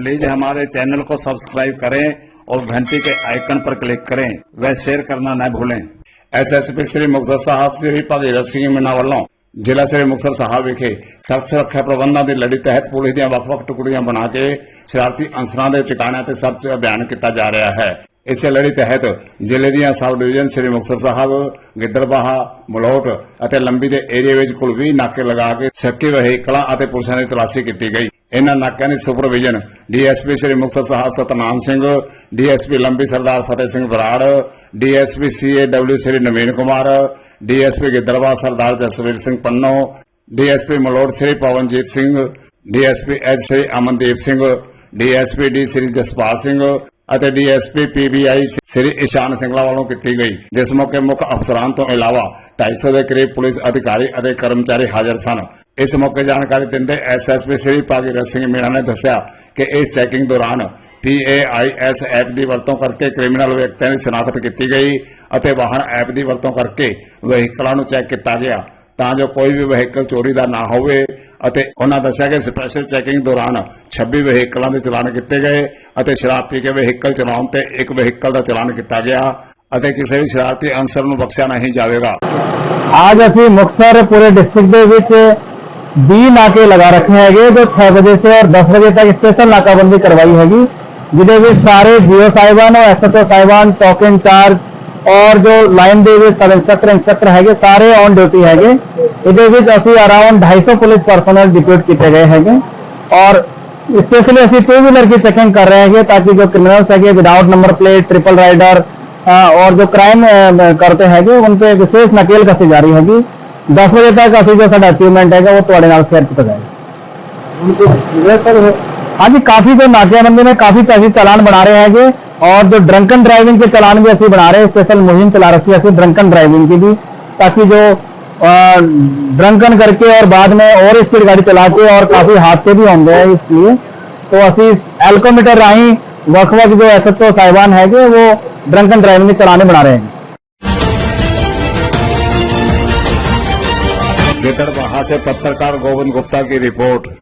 Please हमारे channel को subscribe करें और घंटी के आइकन पर क्लिक करें व शेयर करना न भूलें ਐਸਐਸਪੀ ਸ੍ਰੀ ਮੁਕਤਸਰ ਸਾਹਿਬ ਸ੍ਰੀ ਭਗੀਰਥ ਸਿੰਘ ਮੀਨਾ ਵੱਲੋਂ ਜ਼ਿਲ੍ਹਾ ਸ੍ਰੀ ਮੁਕਤਸਰ ਸਾਹਿਬ ਵਿਖੇ ਸਖਤ ਸੁਰੱਖਿਆ ਪ੍ਰਬੰਧਾਂ ਦੀ ਲੜੀ ਤਹਿਤ ਪੁਲਿਸ ਦੀਆਂ ਵੱਖ-ਵੱਖ ਟੁਕੜੀਆਂ ਬਣਾ ਕੇ ਸ਼ਰਾਰਤੀ ਅਨਸਰਾਂ ਦੇ ਟਿਕਾਣਿਆਂ ਤੇ ਸਰਚ ਅਭਿਆਨ ਕੀਤਾ ਜਾ ਰਿਹਾ ਹੈ ਇਸੇ ਲੜੀ ਤਹਿਤ ਜ਼ਿਲ੍ਹੇ ਦੀਆਂ ਸਬ ਡਿਵੀਜ਼ਨ ਸ੍ਰੀ ਮੁਕਤਸਰ ਸਾਹਿਬ ਗਿੱਦੜਬਾਹਾ ਮਲੋਟ ਅਤੇ ਲੰਬੀ ਦੇ ਏਰੀਆ ਵਿੱਚ ਕੁਲ 20 ਨਾਕੇ ਲਗਾ ਕੇ ਸੱਕੇ ਵਹੀਕਲਾਂ ਅਤੇ ਪੁਲਿਸਾਂ ਦੀ ਤਲਾਸ਼ੀ ਕੀਤੀ ਗਈ ਇਹਨਾਂ ਨਾਕਿਆਂ ਦੀ supervision DSP Shri Muktsar Sahib Satnam Singh, DSP Lambi Sardar Fateh Singh Brar, DSP CAW Shri Naveen Kumar, DSP Gidderbaha Sardar Jasvir Singh Panno, DSP Malout Shri Pavanjit Singh, DSP H Shri Amandeep Singh, DSP D Shri Jaspal Singh ਅਤੇ DSP PBI Shri Ishan Singla ਵੱਲੋਂ ਕੀਤੀ ਗਈ, ਜਿਸ ਮੌਕੇ ਮੁੱਖ ਅਫਸਰਾਂ ਤੋਂ ਇਲਾਵਾ 250 ਦੇ ਕਰੀਬ ਪੁਲਿਸ ਅਧਿਕਾਰੀ ਅਤੇ ਕਰਮਚਾਰੀ ਹਾਜ਼ਰ ਸਨ। ਇਸ ਮੌਕੇ ਜਾਣਕਾਰੀ ਦਿੰਦੇ ਐਸਐਸਪੀ ਸ੍ਰੀ ਭਾਗੀਰਥ ਸਿੰਘ ਮੀਣਾ ਨੇ ਦੱਸਿਆ ਕਿ ਇਸ ਚੈਕਿੰਗ ਦੌਰਾਨ ਪੀਏਆਈਐਸ ਐਪ ਦੀ ਵਰਤੋਂ ਕਰਕੇ ਕ੍ਰਿਮੀਨਲ ਵਿਅਕਤੀਆਂ ਦੀ ਸ਼ਨਾਖਤ ਕੀਤੀ ਗਈ ਅਤੇ ਵਾਹਨ ਐਪ ਦੀ ਵਰਤੋਂ ਕਰਕੇ ਵਹੀਕਲਾਂ ਨੂੰ ਚੈੱਕ ਕੀਤਾ ਗਿਆ ਤਾਂ ਜੋ ਕੋਈ ਵੀ ਵਹੀਕਲ ਚੋਰੀ ਦਾ ਨਾ ਹੋਵੇ ਅਤੇ ਉਹਨਾਂ ਦੱਸਿਆ ਕਿ ਸਪੈਸ਼ਲ ਚੈਕਿੰਗ ਦੌਰਾਨ 26 ਵਹੀਕਲਾਂ ਦੇ ਚਲਾਨ ਕੀਤੇ ਗਏ ਅਤੇ ਸ਼ਰਾਬ ਪੀ ਕੇ ਵਹੀਕਲ ਚਲਾਉਣ ਤੇ ਇੱਕ ਵਹੀਕਲ ਦਾ ਚਲਾਨ ਕੀਤਾ ਗਿਆ ਅਤੇ ਕਿਸੇ ਵੀ ਸ਼ਰਾਰਤੀ ਅਨਸਰ ਨੂੰ ਬਖਸ਼ਿਆ ਨਹੀਂ ਜਾਵੇਗਾ। ਅੱਜ ਅਸੀਂ ਮੁਕਤਸਰ ਪੂਰੇ ਡਿਸਟ੍ਰਿਕਟ ਦੇ ਵਿੱਚ बी नाके लगा रखे हैं जो छह बजे से और दस बजे तक स्पेशल नाकाबंदी करवाई हैगी जिन्हें भी सारे जीओ साहिबान और एस एच ओ साहिबान, चौक इंचार्ज और जो लाइन दे हुए सब इंस्पेक्टर इंस्पेक्टर है सारे ऑन ड्यूटी है इधर भी अराउंड ढाई सौ पुलिस पर्सनल डिप्यूट किए गए हैं और स्पेशली असी टू व्हीलर की चेकिंग कर रहे हैं ताकि जो क्रिमिनल्स है without number plate triple rider और जो क्राइम करते हैं उन पर विशेष नकेल कसी जा रही होगी। 10 ਵਜੇ ਤੱਕ ਅਸੀਂ ਜੋ ਸਾਡਾ ਅਚੀਵਮੈਂਟ ਹੈਗਾ ਉਹ ਤੁਹਾਡੇ ਨਾਲ ਸ਼ੇਅਰ ਕੀਤਾ ਜਾਏਗਾ ਹਾਂਜੀ ਕਾਫੀ ਜੋ ਨਾਕਿਆਬੰਦੀ ਨੇ ਕਾਫੀ ਚਾਹੀ ਚਲਾਨ ਬਣਾ ਰਹੇ ਹੈਗੇ और जो ड्रंकन ड्राइविंग के चलान भी ਅਸੀਂ बना रहे हैं स्पेशल मुहिम चला रखी है ਅਸੀਂ ड्रंकन ड्राइविंग की भी ताकि जो ड्रंकन करके और बाद में और स्पीड गाड़ी चला के और काफी हादसे भी होंगे हैं इसलिए तो ਅਸੀਂ ਐਲਕੋਮੀਟਰ ਰਾਹੀਂ ਵੱਖ-ਵੱਖ ਜੋ ਐਸਐਚਓ ਸਾਹਿਬਾਨ ਹੈਗੇ ਉਹ ड्रंकन ड्राइविंग के चलाने बना रहे हैं गिद्दड़बाहा से पत्रकार गोविंद गुप्ता की रिपोर्ट